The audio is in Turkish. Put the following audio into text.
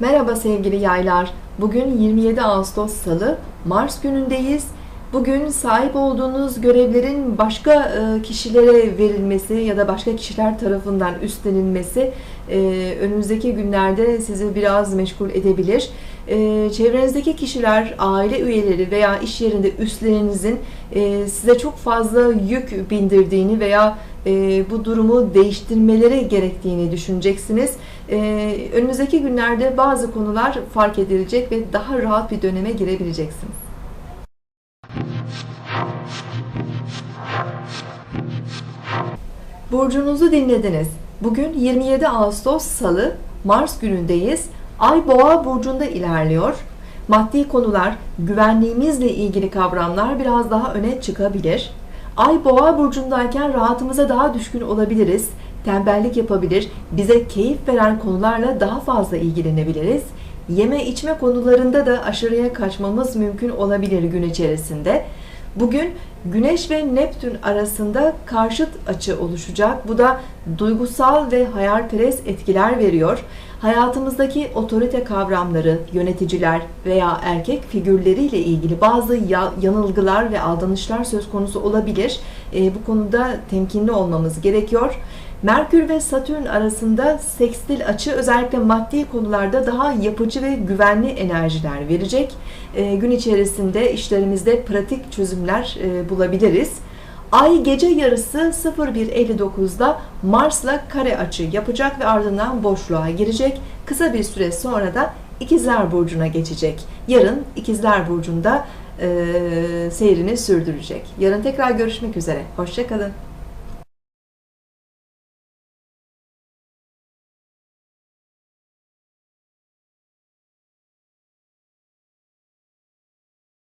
Merhaba sevgili yaylar. Bugün 27 Ağustos Salı, Mars günündeyiz. Bugün sahip olduğunuz görevlerin başka e, kişilere verilmesi ya da başka kişiler tarafından üstlenilmesi e, önümüzdeki günlerde sizi biraz meşgul edebilir. E, çevrenizdeki kişiler, aile üyeleri veya iş yerinde üstlerinizin size çok fazla yük bindirdiğini veya bu durumu değiştirmeleri gerektiğini düşüneceksiniz. Önümüzdeki günlerde bazı konular fark edilecek ve daha rahat bir döneme girebileceksiniz. Burcunuzu dinlediniz. Bugün 27 Ağustos Salı, Mars günündeyiz. Ay Boğa burcunda ilerliyor. Maddi konular, güvenliğimizle ilgili kavramlar biraz daha öne çıkabilir. Ay Boğa burcundayken rahatımıza daha düşkün olabiliriz. Tembellik yapabilir, bize keyif veren konularla daha fazla ilgilenebiliriz. Yeme içme konularında da aşırıya kaçmamız mümkün olabilir gün içerisinde. Bugün Güneş ve Neptün arasında karşıt açı oluşacak. Bu da duygusal ve hayalperest etkiler veriyor. Hayatımızdaki otorite kavramları, yöneticiler veya erkek figürleriyle ilgili bazı yanılgılar ve aldanışlar söz konusu olabilir. E, bu konuda temkinli olmamız gerekiyor. Merkür ve Satürn arasında sekstil açı özellikle maddi konularda daha yapıcı ve güvenli enerjiler verecek. E, gün içerisinde işlerimizde pratik çözümler e, bulabiliriz. Ay gece yarısı 01.59'da Mars'la kare açı yapacak ve ardından boşluğa girecek. Kısa bir süre sonra da İkizler Burcu'na geçecek. Yarın İkizler Burcu'nda e, seyrini sürdürecek. Yarın tekrar görüşmek üzere. Hoşçakalın.